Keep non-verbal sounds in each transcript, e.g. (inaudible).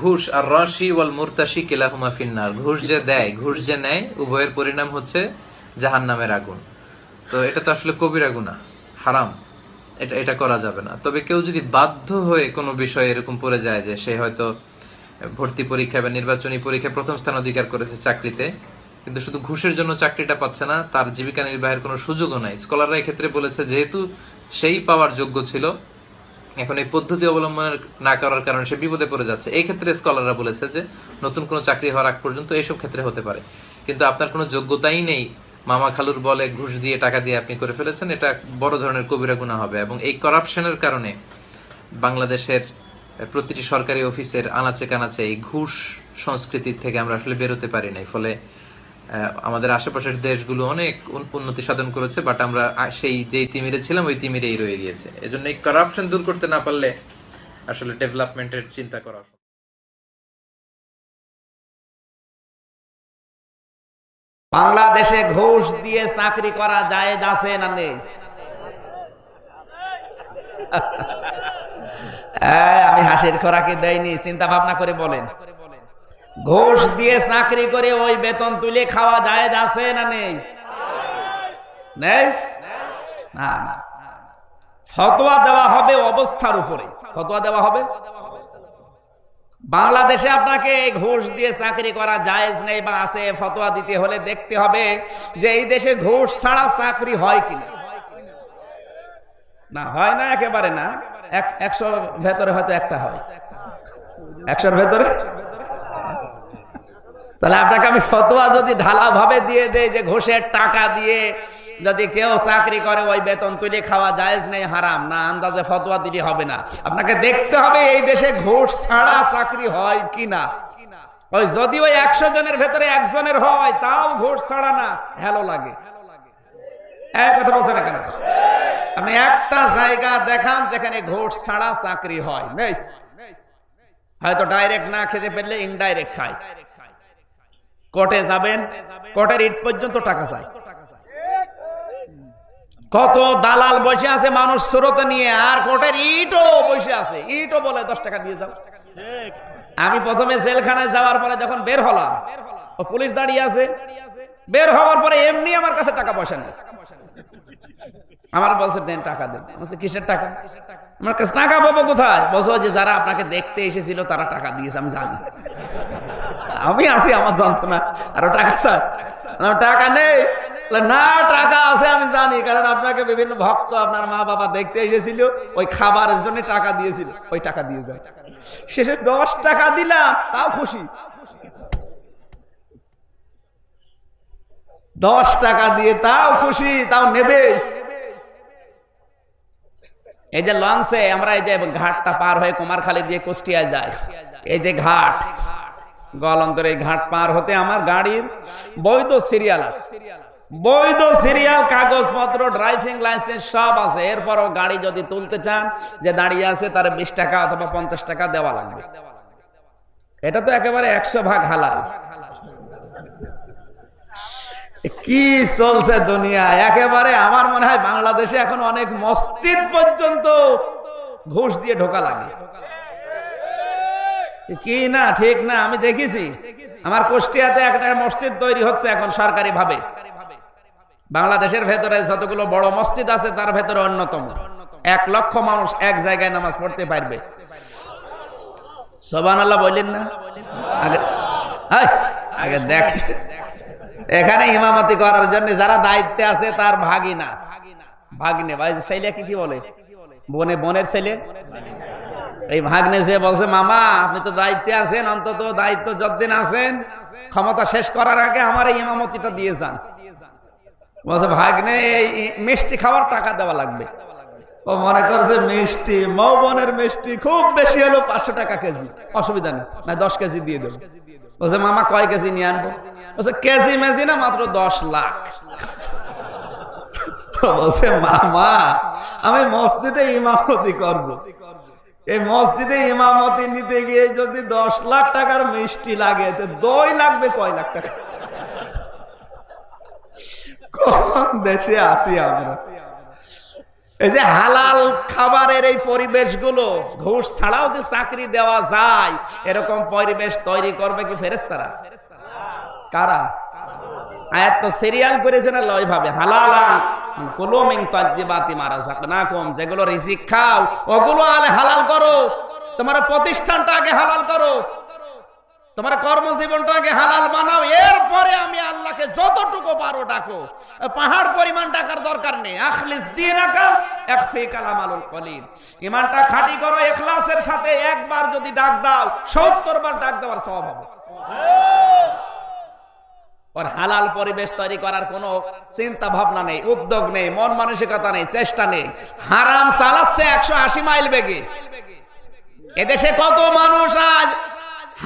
ঘুষ আর রশি ওয়াল মুরতাশি কিলাহুমা ফিন্নার। ঘুষ যে দেয়, ঘুষ যে নেয়, উভয়ের পরিণাম হচ্ছে জাহান নামের আগুন। তো এটা তো আসলে কবির আগুনা হারাম। এটা এটা করা যাবে না। তবে কেউ যদি বাধ্য হয়ে কোনো বিষয়ে এরকম পড়ে যায় যে সে হয়তো ভর্তি পরীক্ষা বা নির্বাচনী পরীক্ষায় প্রথম স্থান অধিকার করেছে চাকরিতে, কিন্তু শুধু ঘুষের জন্য চাকরিটা পাচ্ছে না, তার জীবিকা নির্বাহের কোনো সুযোগও নাই। স্কলাররা এক্ষেত্রে বলেছে, যেহেতু সেই পাওয়ার যোগ্য ছিল এখন এই পদ্ধতি অবলম্বন না করার কারণে সে বিপদে পড়ে যাচ্ছে। এই ক্ষেত্রে স্কলাররা বলেছে যে, নতুন কোনো চাকরি হওয়ার আগ পর্যন্ত এইসব ক্ষেত্রে হতে পারে। কিন্তু আপনার কোনো যোগ্যতাই নেই। মামা খালুর বলে ঘুষ দিয়ে টাকা দিয়ে আপনি করে ফেলেছেন, এটা বড় ধরনের কবিরা গুণা হবে। এবং এই করাপশনের কারণে বাংলাদেশের প্রতিটি সরকারি অফিসের আনাচে কানাচে এই ঘুষ সংস্কৃতির থেকে আমরা আসলে বেরোতে পারি নাই। ফলে আমাদের আশেপাশের দেশগুলো অনেক উন্নতি সাধন করেছে বাট আমরা সেই যেই তিমিরে ছিলাম, ওই তিমিরেই রয়ে গিয়েছে। এজন্য এই করাপশন দূর করতে না পারলে আসলে ডেভেলপমেন্টের চিন্তা করা বাংলাদেশে ঘুষ দিয়ে চাকরি করা যায় আছে না নেই? (laughs) আমি হাসির খোরাকি দেয়নি চিন্তা ভাবনা করে বলেন। ঘুষ দিয়ে চাকরি করে ওই বেতন তুলে খাওয়া যায় আছে না নেই? নেই? না না। ফতোয়া দেওয়া হবে অবস্থার উপরে। ফতোয়া দেওয়া হবে? বাংলাদেশে আপনাকে ঘুষ দিয়ে চাকরি করা জায়েজ নেই বা আছে, ফতোয়া দিতে হলে দেখতে হবে যে এই দেশে ঘুষ ছাড়া চাকরি হয় কিনা। না, হয় না একেবারে না। এক- একশোর ভেতরে হয়তো একটা হয়। একশোর ভেতরে? তাহলে আপনাকে আমি ফতোয়া যদি ঢালা ভাবে দিয়ে দেয় যে ঘোষের টাকা দিয়ে যদি কেউ চাকরি করে, ওই বেতন তুলে খাওয়া জায়েজ নেই, হারাম। না, আন্দাজে ফতোয়া দিলে হবে না। আপনাকে দেখতে হবে এই দেশে ঘোষ ছাড়া চাকরি হয় কি না। ওই যদি ওই একশো জনের ভেতরে একজনের হয়, তাও ঘোষ ছাড়া না। হ্যালো লাগে। কথা একটা জায়গা দেখান যেখানে ঘুষ ছাড়া চাকরি হয়। হয়তো ডাইরেক্ট না খেতে পারলে ইনডাইরেক্ট খায়। কোর্টে যাবেন, কোর্টের ইট পর্যন্ত টাকা চায় কত দালাল বসে আছে মানুষ স্রোত নিয়ে, আর কোর্টের ইটও বসে আছে। ইটও বলে দশ টাকা দিয়ে যাও। আমি প্রথমে জেলখানায় যাওয়ার পরে যখন বের হলাম, ও পুলিশ দাঁড়িয়ে আছে। বের হওয়ার পরে এমনি আমার কাছে টাকা পয়সা নেই। আমার বলছে, দেন টাকা দেন। বলছে, কিসের টাকা? আমার কাছে, টাকা পাবো কোথায়? বলছো যে যারা আপনাকে দেখতে এসেছিল, তারা টাকা দিয়েছে, আমি জানি। আমি আছি, আমার যন্ত্রণা। আরও টাকা স্যার টাকা নেই। না, টাকা আছে, আমি জানি। কারণ আপনাকে বিভিন্ন ভক্ত আপনার মা বাবা দেখতে এসেছিল, ওই খাবারের জন্য টাকা দিয়েছিল। ওই টাকা দিয়ে যায় শেষে দশ টাকা দিলাম, তাও খুশি। দশ টাকা দিয়ে তাও খুশি, তাও নেবে। এই যে লঞ্চে, আমরা এই যে ঘাটটা পার হয়ে কুমারখালী দিয়ে কুষ্টিয়ায় যাই। এই যে ঘাট গলন্তর এই ঘাট পার হতে আমার গাড়ির বৈধ সিরিয়াল আছে। বৈধ সিরিয়াল, কাগজপত্র, ড্রাইভিং লাইসেন্স সব আছে। এরপরও গাড়ি যদি তুলতে চান যে দাঁড়িয়ে আছে, তার বিশ টাকা অথবা পঞ্চাশ টাকা দেওয়া লাগবে। এটা তো একেবারে একশো ভাগ হালাল। কি চলছে দুনিয়া? একেবারে আমার মনে হয় বাংলাদেশে এখন অনেক মসজিদ পর্যন্ত ঘুষ দিয়ে ঢোকা লাগে। কি না, ঠিক না, আমি দেখেছি। আমার কুষ্টিয়াতে একটা মসজিদ তৈরি হচ্ছে এখন সরকারি ভাবে বাংলাদেশের ভেতরে যতগুলো বড় মসজিদ আছে, তার ভেতরে অন্যতম। এক লক্ষ মানুষ এক জায়গায় নামাজ পড়তে পারবে। সোবান আল্লাহ বললেন না? আগে আগে দেখ। এখানে ইমামতি করার জন্য যারা দায়িত্বে আছে, তার ভাগিনা। ভাগিনে, ভাই ছেলে কি কি বলে? বনে বনের ছেলে? এই ভাগ্নে যে বলছে, মামা, আপনি তো দায়িত্বে আছেন, অন্তত দায়িত্ব যতদিন আছেন, ক্ষমতা শেষ করার আগে আমার এই ইমামতিটা দিয়ে যান। বলছে, ভাগ্নে মিষ্টি খাওয়ার টাকা দেওয়া লাগবে। ও মনে করছে, মিষ্টি, মৌবনের মিষ্টি খুব বেশি হলো পাঁচশো টাকা কেজি। অসুবিধা নেই, না দশ কেজি দিয়ে দেবো। বলছে, মামা, কয় কেজি নিয়ে আনব? বলছে, কেজি মেজি না, মাত্র দশ লাখ। বলছে, মামা, আমি মসজিদে ইমামতি করব। এই মসজিদে ইমামতি নিতে গিয়ে যদি দশ লাখ টাকার মিষ্টি লাগে, তো দই লাগবে কয় লাখ টাকা? কোন দেশে আসি আমরা? এই যে হালাল খাবারের এই পরিবেশগুলো, ঘুষ ছাড়াও যে চাকরি দেওয়া যায়, এরকম পরিবেশ তৈরি করবে কি ফেরেস্তারা কারা? সিরিয়াল করেছে না লয় ভাবে হালাল কুলু মিন তাজ্জিবাতি মা রাযাকনাকুম, যেগুলো রিজিক খাও, ওগুলো আলে হালাল করো। তোমার প্রতিষ্ঠানটা আগে হালাল করো। তোমার কর্মজীবনটা আগে হালাল এরপরে আমি আল্লাহকে যতটুকু পারো ডাকো। পাহাড় পরিমাণ টাকার দরকার নেই। আখলিস এক কলিল। ইমানটা খাঁটি করো ইখলাসের সাথে। একবার যদি ডাক দাও সত্তর বার ডাক দেওয়ার সব হবে। ওর হালাল পরিবেশ তৈরি করার কোনো চিন্তা ভাবনা নেই, উদ্যোগ নেই, মন মানসিকতা নেই, চেষ্টা নেই। হারাম চালাচ্ছে একশো আশি মাইল বেগে। এদেশে কত মানুষ আজ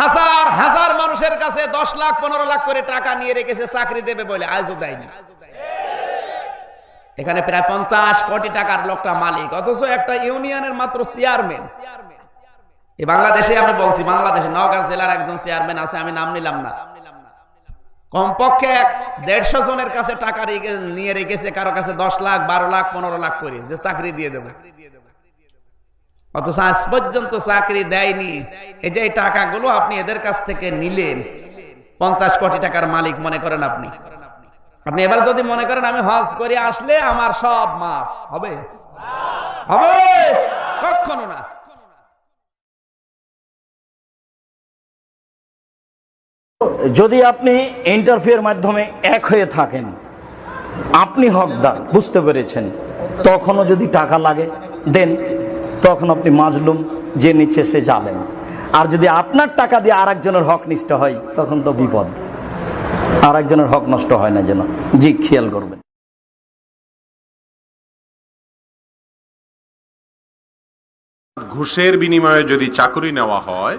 হাজার হাজার মানুষের কাছে দশ লাখ, পনেরো লাখ করে টাকা নিয়ে রেখেছে, চাকরি দেবে বলে আজও দেয়নি। এখানে প্রায় পঞ্চাশ কোটি টাকার লোকটা মালিক, অথচ একটা ইউনিয়নের মাত্র চেয়ারম্যান। এই বাংলাদেশে আমি বলছি, বাংলাদেশে নওগাঁ জেলার একজন চেয়ারম্যান আছে, আমি নাম নিলাম না। কমপক্ষে দেড়শো জনের কাছে টাকা নিয়ে রেখেছে, কারও কাছে দশ লাখ, বারো লাখ, পনেরো লাখ করে যে চাকরি দিয়ে দেবো। অথচ আজ পর্যন্ত চাকরি দেয়নি। এই যে টাকাগুলো আপনি এদের কাছ থেকে নিলেন, পঞ্চাশ কোটি টাকার মালিক মনে করেন আপনি। আপনি এবার যদি মনে করেন আমি হজ করে আসলে আমার সব মাফ, হবে? হবে? কখনো না। যদি আপনি ইন্টারভিউয়ের মাধ্যমে এক হয়ে থাকেন, আপনি হকদার, বুঝতে পেরেছেন। তখনও যদি টাকা লাগে, দেন। তখন আপনি মাজলুম, যে নিচ্ছে সে যাবেন আর যদি আপনার টাকা দিয়ে আর একজনের হক নিষ্ঠ হয়, তখন তো বিপদ। আর একজনের হক নষ্ট হয় না যেন। জি, খেয়াল করবেন। ঘুষের বিনিময়ে যদি চাকরি নেওয়া হয়,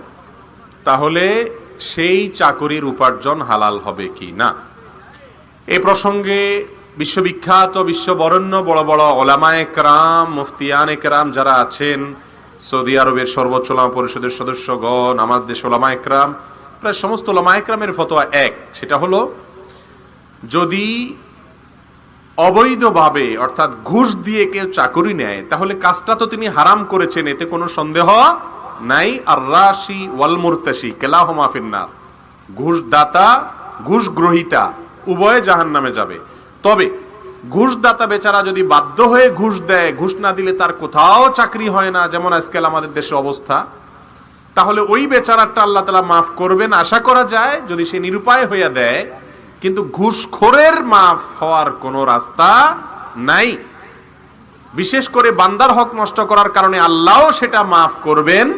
তাহলে সেই চাকরির উপার্জন হালাল হবে কি না? এই প্রসঙ্গে বিশ্ববিখ্যাত বিশ্ববরণ্য বড় বড় ওলামা একরাম মুফতিয়ান একরাম যারা আছেন, সৌদি আরবের সর্বোচ্চ ওলামা পরিষদের সদস্যগণ আমার দেশ ওলামা একরাম প্রায় সমস্ত ওলামা একরামের ফতোয়া এক, সেটা হলো যদি অবৈধভাবে, অর্থাৎ ঘুষ দিয়ে কেউ চাকরি নেয়, তাহলে কাজটা তো তিনি হারাম করেছেন, এতে কোনো সন্দেহ নাই আর রাশি ওয়াল মুরতাসি কেলাহমা ফিন্নার। ঘুষ দাতা ঘুষ গ্রহিতা উভয়ে জাহান নামে যাবে। তবে ঘুষ দাতা বেচারা যদি বাধ্য হয়ে ঘুষ দেয়, ঘুষ না দিলে তার কোথাও চাকরি হয় না, যেমন আজকাল আমাদের দেশে অবস্থা। তাহলে ওই বেচারাটা আল্লাহ তালা মাফ করবেন, আশা করা যায়, যদি সে নিরুপায় হইয়া দেয়। কিন্তু ঘুষখোরের মাফ হওয়ার কোনো রাস্তা নাই। বিশেষ করে বান্দার হক নষ্ট করার কারণে আল্লাহও সেটা মাফ করবেন।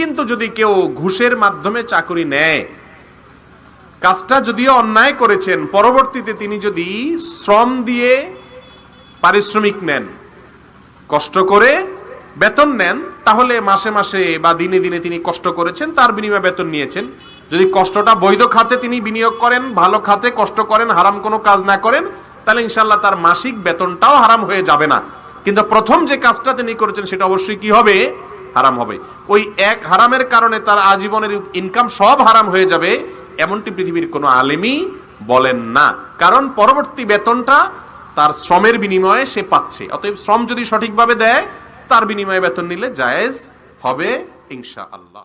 কিন্তু যদি কেউ ঘুষের মাধ্যমে চাকরি নেয়, কাজটা যদিও অন্যায় করেছেন, পরবর্তীতে তিনি যদি শ্রম দিয়ে পারিশ্রমিক নেন, কষ্ট করে বেতন নেন, তাহলে মাসে মাসে বা দিনে দিনে তিনি কষ্ট করেছেন, তার বিনিময়ে বেতন নিয়েছেন। যদি কষ্টটা বৈধ খাতে তিনি বিনিয়োগ করেন, ভালো খাতে কষ্ট করেন, হারাম কোনো কাজ না করেন, তাহলে ইনশাল্লাহ তার মাসিক বেতনটাও হারাম হয়ে যাবে না। কিন্তু প্রথম যে কাজটা তিনি করেছেন, সেটা অবশ্যই কি হবে? হারাম হবে। ওই এক হারামের কারণে তার আজীবনের ইনকাম সব হারাম হয়ে যাবে, এমনটি পৃথিবীর কোনো আলেমই বলেন না। কারণ পরবর্তী বেতনটা তার শ্রমের বিনিময়ে সে পাচ্ছে। অতএব শ্রম যদি সঠিকভাবে দেয়, তার বিনিময়ে বেতন নিলে জায়েজ হবে ইনশা আল্লাহ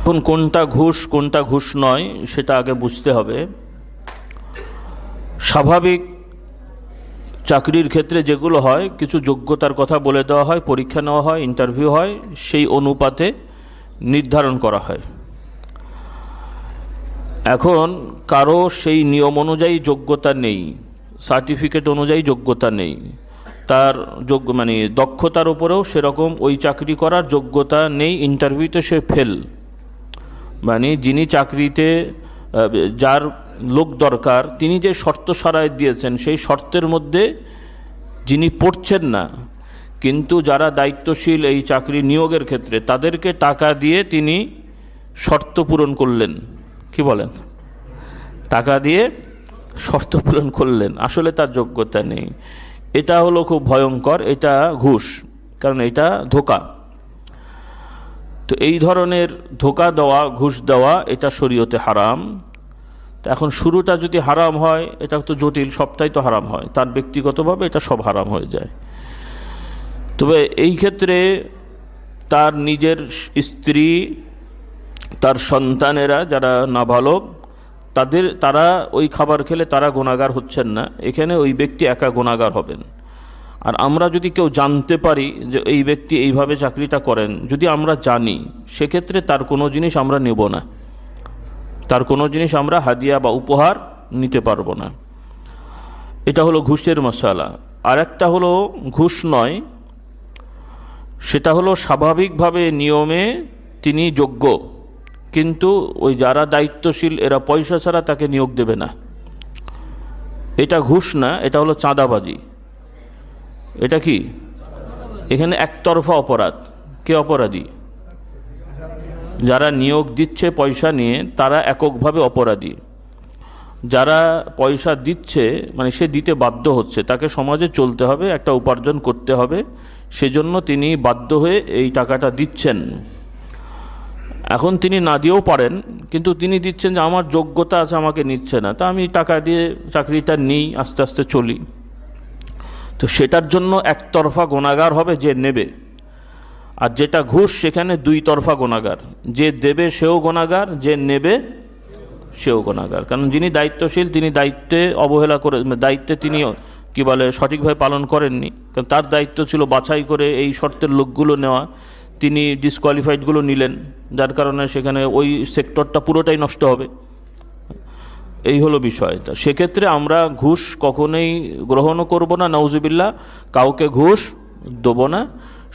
এখন কোনটা ঘুষ কোনটা ঘুষ নয়, সেটা আগে বুঝতে হবে। স্বাভাবিক চাকরির ক্ষেত্রে যেগুলো হয়, কিছু যোগ্যতার কথা বলে দেওয়া হয়, পরীক্ষা নেওয়া হয় ইন্টারভিউ হয়, সেই অনুপাতে নির্ধারণ করা হয়। এখন কারও সেই নিয়ম অনুযায়ী যোগ্যতা নেই সার্টিফিকেট অনুযায়ী যোগ্যতা নেই, তার যোগ্য মানে দক্ষতার উপরেও সেরকম ওই চাকরি করার যোগ্যতা নেই ইন্টারভিউতে সে ফেল মানে যিনি চাকরিতে যার লোক দরকার, তিনি যে শর্ত সারায় দিয়েছেন, সেই শর্তের মধ্যে যিনি পড়ছেন না, কিন্তু যারা দায়িত্বশীল এই চাকরি নিয়োগের ক্ষেত্রে, তাদেরকে টাকা দিয়ে তিনি শর্ত পূরণ করলেন। কি বলেন? টাকা দিয়ে শর্ত পূরণ করলেন। আসলে তার যোগ্যতা নেই। এটা হলো খুব ভয়ঙ্কর, এটা ঘুষ, কারণ এটা ধোকা। তো এই ধরনের ধোকা দেওয়া, ঘুষ দেওয়া, এটা শরীয়তে হারাম। তো এখন শুরুটা যদি হারাম হয়, এটা তো জটিল, সবটাই তো হারাম হয়। তার ব্যক্তিগতভাবে এটা সব হারাম হয়ে যায়। তবে এই ক্ষেত্রে তার নিজের স্ত্রী, তার সন্তানেরা যারা নাবালক, তাদের, তারা ওই খাবার খেলে তারা গোনাগার হচ্ছেন না। এখানে ওই ব্যক্তি একা গোনাগার হবেন। আর আমরা যদি কেউ জানতে পারি যে এই ব্যক্তি এইভাবে চাকরিটা করেন, যদি আমরা জানি, সেক্ষেত্রে তার কোনো জিনিস আমরা নেব না। তার কোনো জিনিস আমরা হাদিয়া বা উপহার নিতে পারব না। এটা হলো ঘুষের মশালা। আর একটা হলো ঘুষ নয়, সেটা হলো স্বাভাবিকভাবে নিয়মে তিনি যোগ্য, কিন্তু ওই যারা দায়িত্বশীল, এরা পয়সা ছাড়া তাকে নিয়োগ দেবে না। এটা ঘুষ না, এটা হলো চাঁদাবাজি। এটা কি? এখানে একতরফা অপরাধ। কে অপরাধী? যারা নিয়োগ দিচ্ছে পয়সা নিয়ে, তারা এককভাবে অপরাধী। যারা পয়সা দিচ্ছে মানে সে দিতে বাধ্য হচ্ছে, তাকে সমাজে চলতে হবে, একটা উপার্জন করতে হবে, সেজন্য তিনি বাধ্য হয়ে এই টাকাটা দিচ্ছেন। এখন তিনি না দিয়েও পারেন, কিন্তু তিনি দিচ্ছেন যে আমার যোগ্যতা আছে, আমাকে নিচ্ছে না। তা আমি টাকা দিয়ে চাকরিটা নিই, আস্তে আস্তে চলি। তো সেটার জন্য একতরফা গোনাগার হবে যে নেবে। আর যেটা ঘুষ, সেখানে দুই তরফা গোনাগার যে দেবে সেও গোনাগার যে নেবে সেও গোনাগার কারণ যিনি দায়িত্বশীল, তিনি দায়িত্বে অবহেলা করে, দায়িত্বে তিনি কি বলে, সঠিকভাবে পালন করেননি। কারণ তার দায়িত্ব ছিল বাছাই করে এই শর্তের লোকগুলো নেওয়া। তিনি ডিসকোয়ালিফাইডগুলো নিলেন, যার কারণে সেখানে ওই সেক্টরটা পুরোটাই নষ্ট হবে। এই হলো বিষয়টা। সেক্ষেত্রে আমরা ঘুষ কখনোই গ্রহণও করব না নওজুবিল্লা কাউকে ঘুষ দেবো না।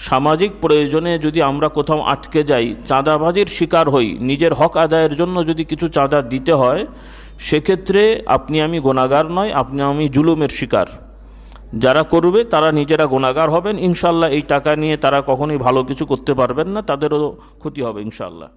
সামাজিক প্রয়োজনে যদি আমরা কোথাও আটকে যাই, চাঁদাবাজির শিকার হই, নিজের হক আদায়ের জন্য যদি কিছু চাঁদা দিতে হয়, সেক্ষেত্রে আপনি আমি গোনাগার নয় আপনি আমি জুলুমের শিকার। যারা করবে, তারা নিজেরা গোনাগার হবেন। ইনশাল্লাহ এই টাকা নিয়ে তারা কখনোই ভালো কিছু করতে পারবেন না, তাদেরও ক্ষতি হবে ইনশাল্লাহ